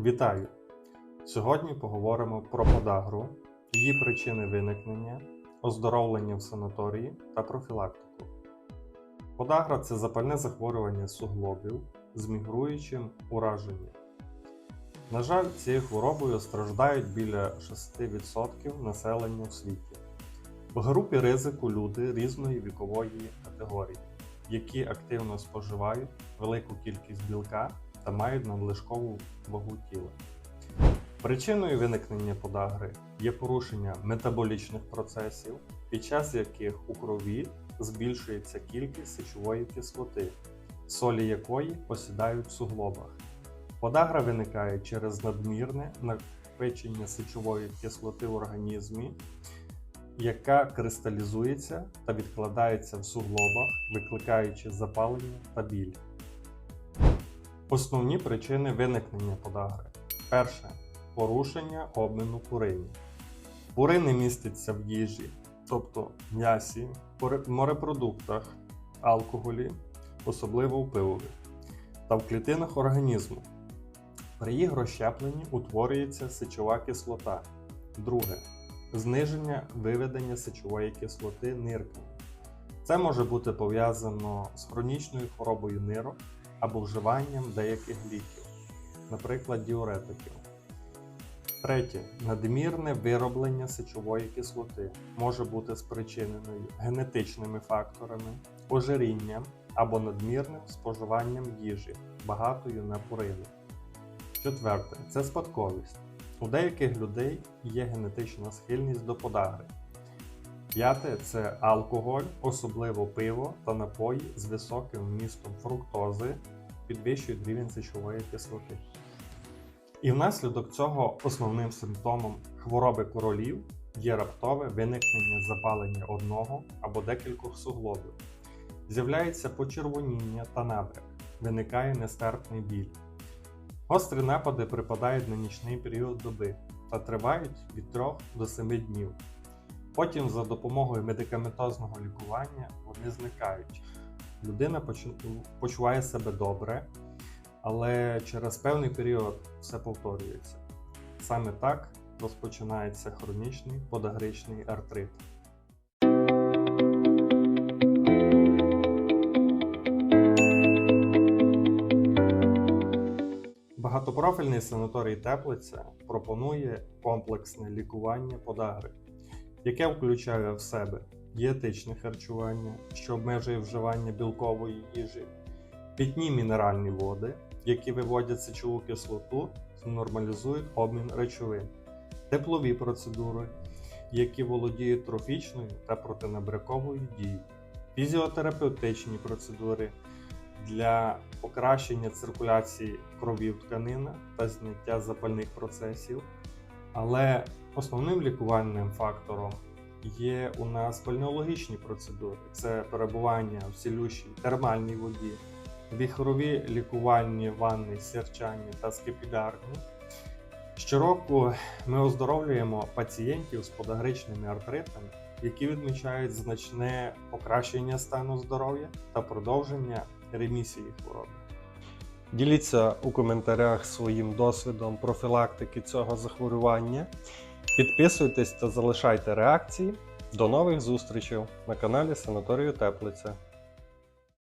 Вітаю! Сьогодні поговоримо про подагру, її причини виникнення, оздоровлення в санаторії та профілактику. Подагра це запальне захворювання суглобів з мігруючим ураженням. На жаль, цією хворобою страждають біля 6% населення в світі. В групі ризику люди різної вікової категорії, які активно споживають велику кількість білка та мають надлишкову вагу тіла. Причиною виникнення подагри є порушення метаболічних процесів, під час яких у крові збільшується кількість сечової кислоти, солі якої осідають в суглобах. Подагра виникає через надмірне накопичення сечової кислоти в організмі, яка кристалізується та відкладається в суглобах, викликаючи запалення та біль. Основні причини виникнення подагри. Перше порушення обміну пуринів. Пурини містяться в їжі, тобто м'ясі, морепродуктах, алкоголі, особливо в пивові, та в клітинах організму. При їх розщепленні утворюється сечова кислота. Друге зниження виведення сечової кислоти нирками. Це може бути пов'язано з хронічною хворобою нирок або вживанням деяких ліків, наприклад, діуретиків. Третє. Надмірне вироблення сечової кислоти може бути спричиненою генетичними факторами, ожирінням або надмірним споживанням їжі, багатою на пурини. Четверте це спадковість. У деяких людей є генетична схильність до подагри. П'яте це алкоголь, особливо пиво та напої з високим вмістом фруктози, підвищують рівень сечової кислоти. І внаслідок цього основним симптомом хвороби королів є раптове виникнення запалення одного або декількох суглобів. З'являється почервоніння та набряк, виникає нестерпний біль. Гострі напади припадають на нічний період доби та тривають від 3 до 7 днів. Потім, за допомогою медикаментозного лікування, вони зникають. Людина почуває себе добре, але через певний період все повторюється. Саме так розпочинається хронічний подагричний артрит. Багатопрофільний санаторій Теплиця пропонує комплексне лікування подагри, яке включає в себе дієтичне харчування, що обмежує вживання білкової їжі, питні мінеральні води, які виводять сечову кислоту нормалізують обмін речовин, теплові процедури, які володіють трофічною та протинабряковою дією, фізіотерапевтичні процедури для покращення циркуляції крові в тканинах та зняття запальних процесів. Але основним лікувальним фактором є у нас бальнеологічні процедури: це перебування в цілющій термальній воді, віхорові лікувальні ванни сірчані та скипідарні. Щороку ми оздоровлюємо пацієнтів з подагричними артритами, які відмічають значне покращення стану здоров'я та продовження ремісії хвороби. Діліться у коментарях своїм досвідом профілактики цього захворювання. Підписуйтесь та залишайте реакції. До нових зустрічей на каналі Санаторію Теплиця.